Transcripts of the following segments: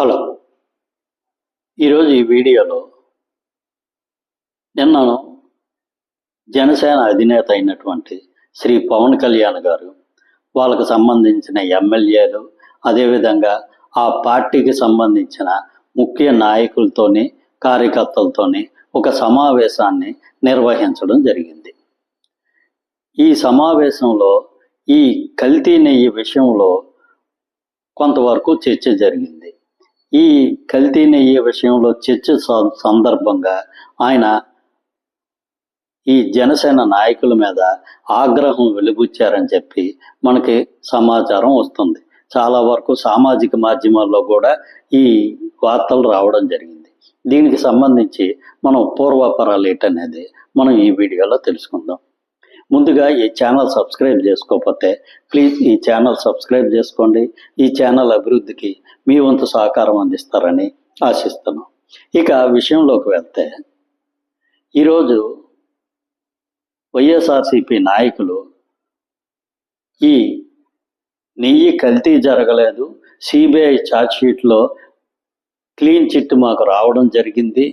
Hello. ఈరోజు ఈ వీడియోలో నిన్న జనసేన అధినేత అయినటువంటి శ్రీ పవన్ కళ్యాణ్ గారు వాళ్ళకు సంబంధించిన ఎమ్మెల్యేలు అదేవిధంగా ఆ పార్టీకి సంబంధించిన ముఖ్య నాయకులతోని కార్యకర్తలతోని ఒక సమావేశాన్ని నిర్వహించడం జరిగింది. ఈ సమావేశంలో ఈ కల్తీ నెయ్యి విషయంలో కొంతవరకు చర్చ జరిగింది. ఈ కల్తీ నెయ్యి విషయంలో చర్చ సందర్భంగా ఆయన ఈ జనసేన నాయకుల మీద ఆగ్రహం వెలిబుచ్చారని చెప్పి మనకి సమాచారం వస్తుంది. చాలా వరకు సామాజిక మాధ్యమాల్లో కూడా ఈ వార్తలు రావడం జరిగింది. దీనికి సంబంధించి మనం పూర్వాపరాలు ఏంటనేది మనం ఈ వీడియోలో తెలుసుకుందాం. ముందుగా ఈ ఛానల్ సబ్స్క్రైబ్ చేసుకోకపోతే ప్లీజ్ ఈ ఛానల్ సబ్స్క్రైబ్ చేసుకోండి. ఈ ఛానల్ అభివృద్ధికి మీ వంతు సహకారం అందిస్తారని ఆశిస్తున్నాం. ఇక విషయంలోకి వెళ్తే ఈరోజు వైఎస్ఆర్సిపి నాయకులు ఈ నెయ్యి కల్తీ జరగలేదు. సిబిఐ షీట్లో క్లీన్ చిట్ మాకు రావడం జరిగింది.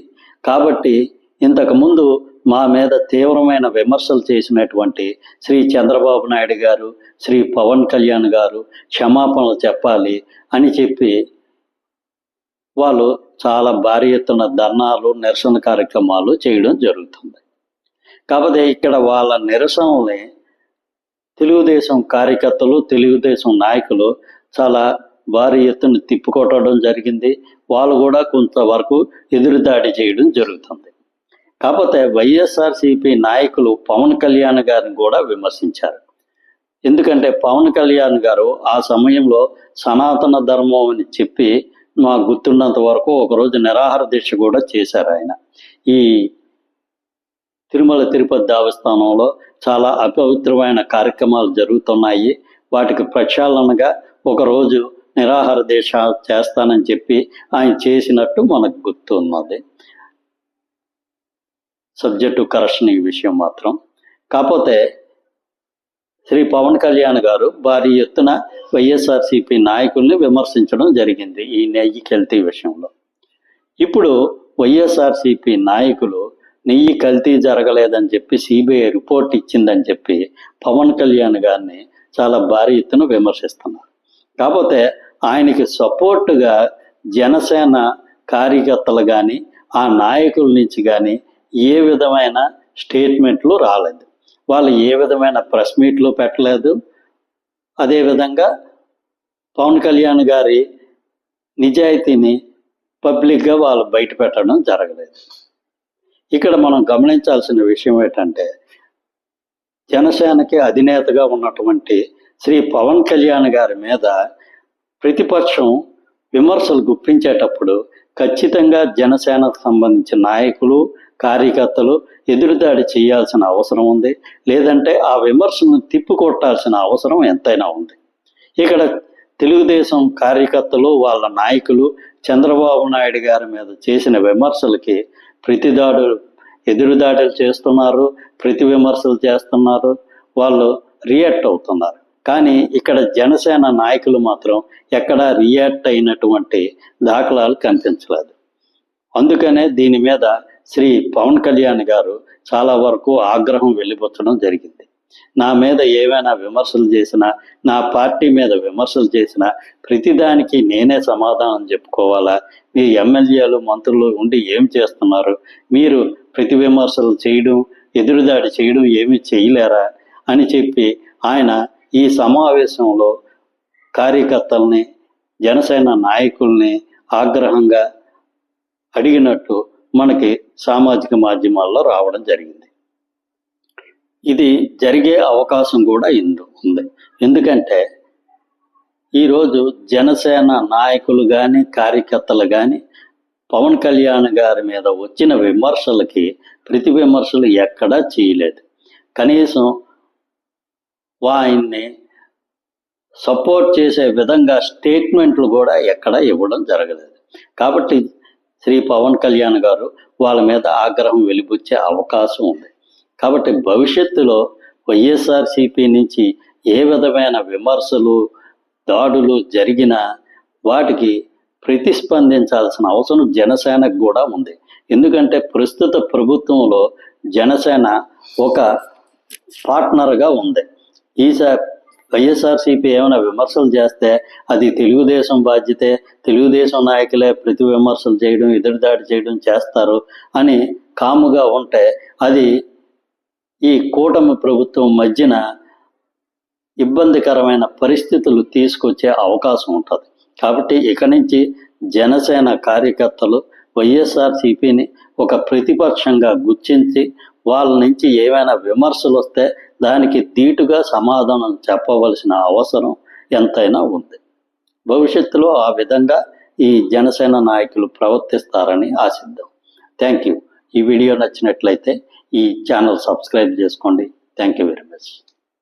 కాబట్టి ఇంతకుముందు మా మీద తీవ్రమైన విమర్శలు చేసినటువంటి శ్రీ చంద్రబాబు నాయుడు గారు శ్రీ పవన్ కళ్యాణ్ గారు క్షమాపణలు చెప్పాలి అని చెప్పి వాళ్ళు చాలా భారీ ఎత్తున ధర్నాలు నిరసన కార్యక్రమాలు చేయడం జరుగుతుంది. కాకపోతే ఇక్కడ వాళ్ళ నిరసనల్ని తెలుగుదేశం కార్యకర్తలు తెలుగుదేశం నాయకులు చాలా భారీ ఎత్తున తిప్పుకొట్టడం జరిగింది. వాళ్ళు కూడా కొంతవరకు ఎదురుదాడి చేయడం జరుగుతుంది. కాకపోతే వైఎస్ఆర్సిపి నాయకులు పవన్ కళ్యాణ్ గారిని కూడా విమర్శించారు. ఎందుకంటే పవన్ కళ్యాణ్ గారు ఆ సమయంలో సనాతన ధర్మం అని చెప్పి మా గుర్తున్నంత వరకు ఒకరోజు నిరాహార దీక్ష కూడా చేశారు ఆయన. ఈ తిరుమల తిరుపతి దేవస్థానంలో చాలా అపవిత్రమైన కార్యక్రమాలు జరుగుతున్నాయి. వాటికి ప్రక్షాళనగా ఒకరోజు నిరాహార దీక్ష చేస్తానని చెప్పి ఆయన చేసినట్టు మనకు గుర్తున్నది. సబ్జెక్టు కరెక్షన్ ఈ విషయం మాత్రం. కాకపోతే శ్రీ పవన్ కళ్యాణ్ గారు భారీ ఎత్తున వైఎస్ఆర్సిపి నాయకుల్ని విమర్శించడం జరిగింది ఈ నెయ్యి కల్తీ విషయంలో. ఇప్పుడు వైఎస్ఆర్సిపి నాయకులు నెయ్యి కల్తీ జరగలేదని చెప్పి సిబిఐ రిపోర్ట్ ఇచ్చిందని చెప్పి పవన్ కళ్యాణ్ గారిని చాలా భారీ ఎత్తున విమర్శిస్తున్నారు. కాకపోతే ఆయనకి సపోర్టుగా జనసేన కార్యకర్తలు కానీ ఆ నాయకుల నుంచి కానీ ఏ విధమైన స్టేట్మెంట్లు రాలేదు. వాళ్ళు ఏ విధమైన ప్రెస్ మీట్లు పెట్టలేదు. అదేవిధంగా పవన్ కళ్యాణ్ గారి నిజాయితీని పబ్లిక్గా వాళ్ళు బయట పెట్టడం జరగలేదు. ఇక్కడ మనం గమనించాల్సిన విషయం ఏంటంటే జనసేనకి అధినేతగా ఉన్నటువంటి శ్రీ పవన్ కళ్యాణ్ గారి మీద ప్రతిపక్షం విమర్శలు గుప్పించేటప్పుడు ఖచ్చితంగా జనసేనకు సంబంధించిన నాయకులు కార్యకర్తలు ఎదురుదాడి చేయాల్సిన అవసరం ఉంది. లేదంటే ఆ విమర్శను తిప్పికొట్టాల్సిన అవసరం ఎంతైనా ఉంది. ఇక్కడ తెలుగుదేశం కార్యకర్తలు వాళ్ళ నాయకులు చంద్రబాబు నాయుడు గారి మీద చేసిన విమర్శలకి ప్రతిదాడులు ఎదురుదాడులు చేస్తున్నారు ప్రతి విమర్శలు చేస్తున్నారు వాళ్ళు రియాక్ట్ అవుతున్నారు. కానీ ఇక్కడ జనసేన నాయకులు మాత్రం ఎక్కడా రియాక్ట్ అయినటువంటి దాఖలాలు కనిపించలేదు. అందుకనే దీని మీద శ్రీ పవన్ కళ్యాణ్ గారు చాలా వరకు ఆగ్రహం వెళ్ళిపోతడం జరిగింది. నా మీద ఏవైనా విమర్శలు చేసినా నా పార్టీ మీద విమర్శలు చేసినా ప్రతిదానికి నేనే సమాధానం చెప్పుకోవాలా? మీ ఎమ్మెల్యేలు మంత్రులు ఉండి ఏం చేస్తున్నారు? మీరు ప్రతి విమర్శలు చేయడం ఎదురుదాడి చేయడం ఏమీ చేయలేరా? అని చెప్పి ఆయన ఈ సమావేశంలో కార్యకర్తల్ని జనసేన నాయకుల్ని ఆగ్రహంగా అడిగినట్టు మనకి సామాజిక మాధ్యమాల్లో రావడం జరిగింది. ఇది జరిగే అవకాశం కూడా ఇందు ఉంది. ఎందుకంటే ఈరోజు జనసేన నాయకులు కానీ కార్యకర్తలు కానీ పవన్ కళ్యాణ్ గారి మీద వచ్చిన విమర్శలకి ప్రతి విమర్శలు ఎక్కడా చేయలేదు. కనీసం ఆయన్ని సపోర్ట్ చేసే విధంగా స్టేట్మెంట్లు కూడా ఎక్కడా ఇవ్వడం జరగలేదు. కాబట్టి శ్రీ పవన్ కళ్యాణ్ గారు వాళ్ళ మీద ఆగ్రహం వెలిబుచ్చే అవకాశం ఉంది. కాబట్టి భవిష్యత్తులో వైఎస్ఆర్సిపి నుంచి ఏ విధమైన విమర్శలు దాడులు జరిగినా వాటికి ప్రతిస్పందించాల్సిన అవసరం జనసేనకు కూడా ఉంది. ఎందుకంటే ప్రస్తుత ప్రభుత్వంలో జనసేన ఒక పార్ట్నర్గా ఉంది. ఈసారి వైఎస్ఆర్సీపీ ఏమైనా విమర్శలు చేస్తే అది తెలుగుదేశం బాధ్యతే తెలుగుదేశం నాయకులే ప్రతి విమర్శలు చేయడం ఎదురుదాడి చేయడం చేస్తారు అని కాముగా ఉంటే అది ఈ కూటమి ప్రభుత్వం మధ్యన ఇబ్బందికరమైన పరిస్థితులు తీసుకొచ్చే అవకాశం ఉంటుంది. కాబట్టి ఇక నుంచి జనసేన కార్యకర్తలు వైఎస్ఆర్సీపీని ఒక ప్రతిపక్షంగా గుర్తించి వాళ్ళ నుంచి ఏమైనా విమర్శలు వస్తే దానికి ధీటుగా సమాధానం చెప్పవలసిన అవసరం ఎంతైనా ఉంది. భవిష్యత్తులో ఆ విధంగా ఈ జనసేన నాయకులు ప్రవర్తిస్తారని ఆశిద్దాం. Thank you. ఈ వీడియో నచ్చినట్లయితే ఈ ఛానల్ సబ్స్క్రైబ్ చేసుకోండి. Thank you very much.